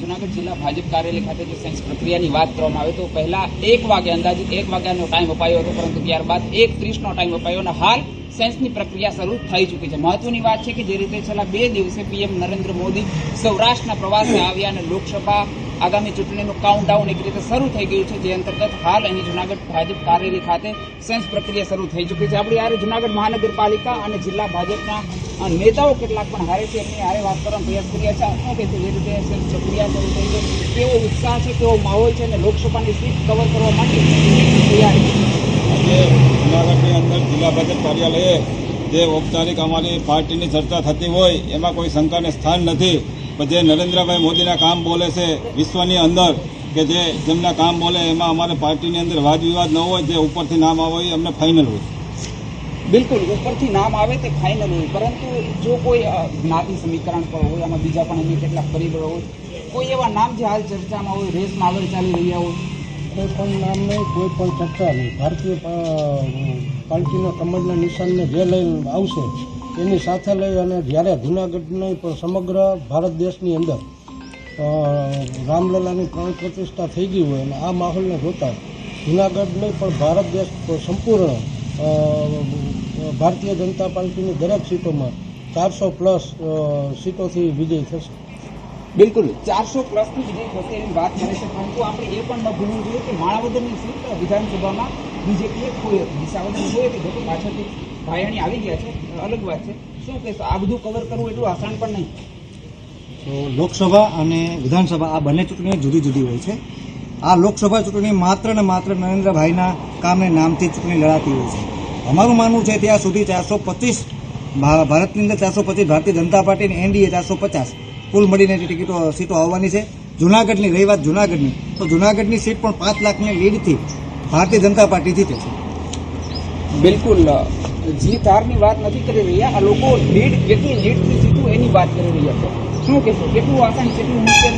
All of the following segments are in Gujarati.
જુનાગઢ જિલ્લા ભાજપ કાર્યાલય ખાતે જે સેન્સ પ્રક્રિયાની વાત કરવામાં આવે તો પહેલા એક વાગે અંદાજિત એક વાગ્યાનો ટાઈમ અપાયો હતો, પરંતુ ત્યારબાદ એક ત્રીસનો ટાઈમ અપાયો અને હાલ સેન્સની પ્રક્રિયા શરૂ થઈ ચૂકી છે. મહત્વની વાત છે કે જે રીતે છેલ્લા બે દિવસે પીએમ નરેન્દ્ર મોદી સૌરાષ્ટ્રના પ્રવાસે આવ્યા અને લોકસભા આગામી ચૂંટણીનું કાઉન્ટડાઉન એક રીતે શરૂ થઈ ગયું છે, જે અંતર્ગત હાલ અહીં જુનાગઢ ભાજપ કાર્યાલય ખાતે સેન્સ પ્રક્રિયા શરૂ થઈ ચૂકી છે. આપણી હારે જુનાગઢ મહાનગરપાલિકા અને જિલ્લા ભાજપના નેતાઓ કેટલાક પણ હારે છે. એમની હારે વાત કરવાનો પ્રયાસ કર્યા છે. શું કહેતું જે રીતે સેન્સ પ્રક્રિયા શરૂ થઈ છે કેવો ઉત્સાહ છે કેવો માહોલ છે અને લોકસભાની સીટ કવર કરવા માટે તૈયારી જૂનાગઢની અંદર જિલ્લા ભાજપ કાર્યાલયે જે ઔપચારિક અમારી પાર્ટીની ચર્ચા થતી હોય, એમાં કોઈ શંકાને સ્થાન નથી. જે નરેન્દ્રભાઈ મોદીના કામ બોલે છે વિશ્વની અંદર કે જે જેમના કામ બોલે એમાં અમારે પાર્ટીની અંદર વાદ વિવાદ ન હોય જે ઉપરથી નામ આવે એ અમને ફાઇનલ હોય. બિલકુલ ઉપરથી નામ આવે તે ફાઇનલ હોય. પરંતુ જો કોઈ જ્ઞાતિ સમીકરણ પર હોય આમાં બીજા પણ અન્ય કેટલાક પરિબળો હોય કોઈ એવા નામ જે હાલ ચર્ચામાં હોય રેસમાં આગળ ચાલી રહ્યા હોય. કોઈ પણ નામ નહીં કોઈ પણ ચર્ચા નહીં. ભારતીય પાર્ટીના કમળના નિશાનને જે લઈ આવશે એની સાથે લઈ અને જ્યારે જૂનાગઢની પણ સમગ્ર ભારત દેશની અંદર રામલલાની પ્રાણ પ્રતિષ્ઠા થઈ ગઈ હોય અને આ માહોલને જોતા જૂનાગઢ નહીં, પણ ભારત દેશ સંપૂર્ણ ભારતીય જનતા પાર્ટીની દરેક સીટોમાં ચારસો પ્લસ સીટોથી વિજય થશે. બિલકુલ. ચારસો પ્લસની વિજય થશે એની વાત કરે છે. પરંતુ આપણે એ પણ ન ભૂલવું જોઈએ કે માણાવદરની સીટ વિધાનસભામાં બીજેપીએ ખોઈ હતી. વિસાવદર ખોઈ હતી જોકે પાછળથી ભાયાણી આવી ગયા છે. અલગ વાત છે. શું કહેશો? આ બધું કવર કરવું એટલું આસાન પણ નહીં. તો લોકસભા અને વિધાનસભા આ બંને ચૂંટણીઓ જુદી જુદી હોય છે. આ લોકસભા ચૂંટણી માત્ર ને માત્ર નરેન્દ્રભાઈના કામને નામથી ચૂંટણી લડાતી હોય છે. અમારું માનવું છે ત્યાં સુધી ચારસો પચીસ ભારતની અંદર ચારસો પચીસ ભારતીય જનતા પાર્ટી અને એનડીએ ચારસો પચાસ. કુલ મળીને ટિકિટો, સીટો આવવાની છે. જુનાગઢની, રહી વાત જુનાગઢની. તો જુનાગઢની સીટ પણ પાંચ લાખની લીડથી ભારતીય જનતા પાર્ટી જીતે છે. બિલકુલ જીત હારની વાત નથી કરી રહ્યા, આ લોકો લીડ કેટલી લીડથી જીતું એની વાત કરી રહ્યા છે. શું કહેશો? કેટલું આસાન કેટલું મુશ્કેલ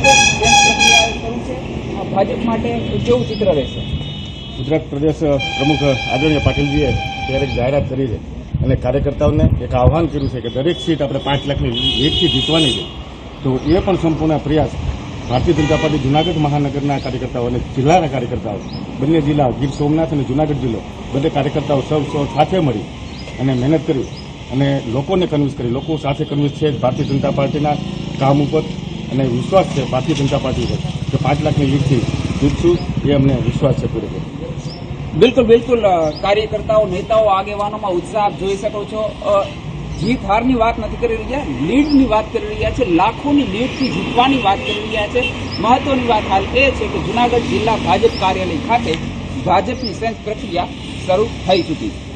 છે? ભાજપ માટે કેવું ચિત્ર રહેશે? ગુજરાત પ્રદેશ પ્રમુખ આદરણીય પાટીલજીએ ત્યારે જાહેરાત કરી છે. અને કાર્યકર્તાઓને એક આહવાન કર્યું છે કે દરેક સીટ આપણે પાંચ લાખની લીડથી જીતવાની છે. તો એ પણ સંપૂર્ણ પ્રયાસ ભારતીય જનતા પાર્ટી જુનાગઢ મહાનગરના કાર્યકર્તાઓ અને જિલ્લાના કાર્યકર્તાઓ, બંને જિલ્લા ગીર સોમનાથ અને જુનાગઢ જિલ્લો, બંને કાર્યકર્તાઓ સૌ સૌ સાથે મળી અને મહેનત કરી અને લોકોને કન્વિન્સ કરી. લોકો સાથે કન્વિન્સ છે ભારતીય જનતા પાર્ટીના કામ ઉપર અને વિશ્વાસ છે ભારતીય જનતા પાર્ટી ઉપર કે પાંચ લાખની લીડથી જીતશું એ અમને વિશ્વાસ છે પૂરેપૂરો. બિલકુલ બિલકુલ. કાર્યકર્તાઓ, નેતાઓ આગેવાનોમાં ઉત્સાહ જોઈ શકો છો. જીત હારની વાત નથી કરી રહ્યા, લીડની વાત કરી રહ્યા છે, લાખોની લીડથી જીતવાની વાત કરી રહ્યા છે. મહત્વની વાત હાલ એ છે કે જુનાગઢ જિલ્લા ભાજપ કાર્યાલય ખાતે ભાજપની સેન્સ પ્રક્રિયા શરૂ થઈ ચૂકી છે.